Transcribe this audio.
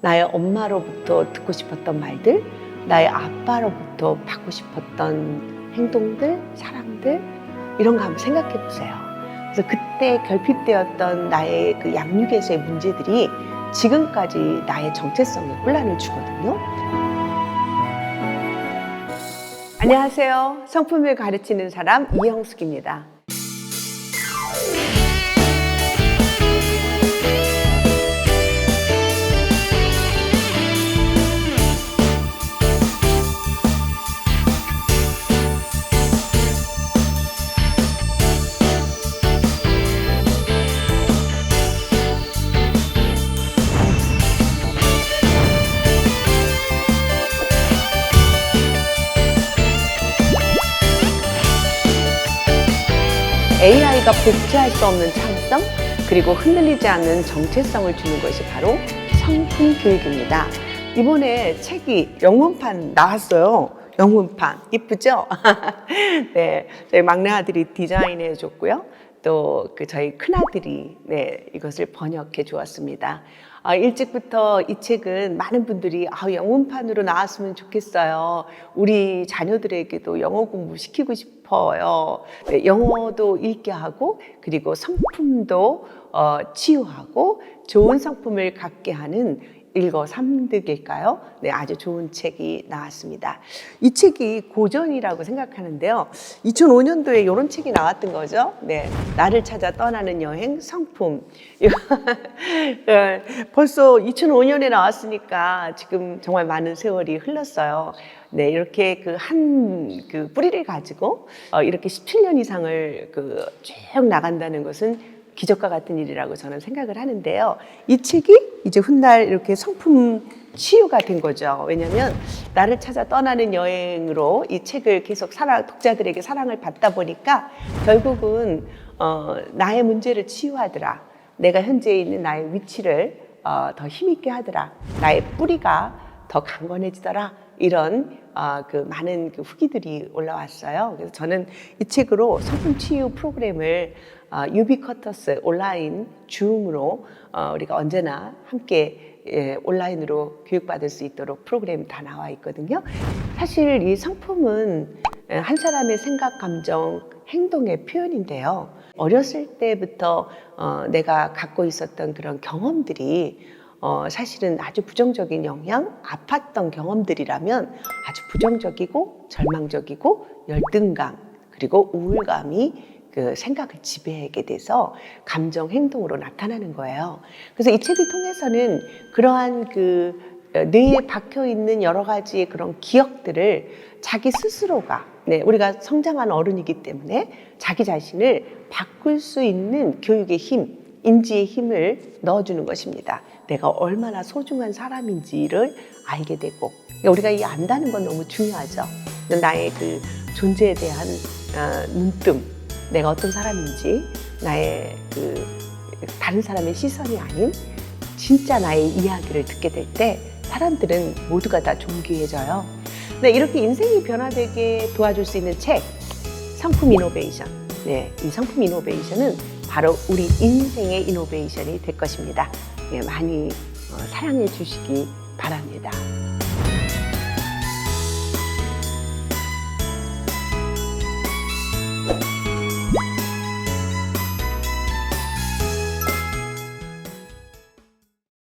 나의 엄마로부터 듣고 싶었던 말들, 나의 아빠로부터 받고 싶었던 행동들, 사랑들 이런 거 한번 생각해 보세요. 그래서 그때 결핍되었던 나의 그 양육에서의 문제들이 지금까지 나의 정체성에 혼란을 주거든요. 안녕하세요. 성품을 가르치는 사람 이영숙입니다. AI가 복제할 수 없는 창성 그리고 흔들리지 않는 정체성을 주는 것이 바로 성품 교육입니다. 이번에 책이 영문판 나왔어요. 영문판 이쁘죠? 네, 저희 막내 아들이 디자인해 줬고요. 또 그 저희 큰 아들이 네 이것을 번역해 주었습니다. 아, 일찍부터 이 책은 많은 분들이 아, 영문판으로 나왔으면 좋겠어요. 우리 자녀들에게도 영어 공부 시키고 싶어요. 네, 영어도 읽게 하고 그리고 성품도 어, 치유하고 좋은 성품을 갖게 하는 일거 삼득일까요? 네, 아주 좋은 책이 나왔습니다. 이 책이 고전이라고 생각하는데요. 2005년도에 이런 책이 나왔던 거죠. 네, 나를 찾아 떠나는 여행 성품. 네, 벌써 2005년에 나왔으니까 지금 정말 많은 세월이 흘렀어요. 네, 이렇게 그 한그 뿌리를 가지고 어, 이렇게 17년 이상을 그 쭉 나간다는 것은 기적과 같은 일이라고 저는 생각을 하는데요. 이 책이 이제 훗날 이렇게 성품 치유가 된 거죠. 왜냐하면 나를 찾아 떠나는 여행으로 이 책을 계속 사랑, 독자들에게 사랑을 받다 보니까 결국은 어, 나의 문제를 치유하더라. 내가 현재 있는 나의 위치를 어, 더 힘있게 하더라. 나의 뿌리가 더 강건해지더라. 이런 어, 그 많은 그 후기들이 올라왔어요. 그래서 저는 이 책으로 성품 치유 프로그램을 어, 유비커터스 온라인 줌으로 어, 우리가 언제나 함께 예, 온라인으로 교육받을 수 있도록 프로그램 다 나와 있거든요. 사실 이 성품은 예, 한 사람의 생각, 감정, 행동의 표현인데요. 어렸을 때부터 어, 내가 갖고 있었던 그런 경험들이 어, 사실은 아주 부정적인 영향, 아팠던 경험들이라면 아주 부정적이고 절망적이고 열등감 그리고 우울감이 그 생각을 지배하게 돼서 감정 행동으로 나타나는 거예요. 그래서 이 책을 통해서는 그러한 그 뇌에 박혀 있는 여러 가지의 그런 기억들을 자기 스스로가 네, 우리가 성장한 어른이기 때문에 자기 자신을 바꿀 수 있는 교육의 힘, 인지의 힘을 넣어주는 것입니다. 내가 얼마나 소중한 사람인지를 알게 되고 그러니까 우리가 이 안다는 건 너무 중요하죠. 나의 그 존재에 대한 어, 눈뜸, 내가 어떤 사람인지 나의 그 다른 사람의 시선이 아닌 진짜 나의 이야기를 듣게 될 때 사람들은 모두가 다 존귀해져요. 네, 이렇게 인생이 변화되게 도와줄 수 있는 책 상품 이노베이션. 네, 이 상품 이노베이션은 바로 우리 인생의 이노베이션이 될 것입니다. 네, 많이 어, 사랑해 주시기 바랍니다.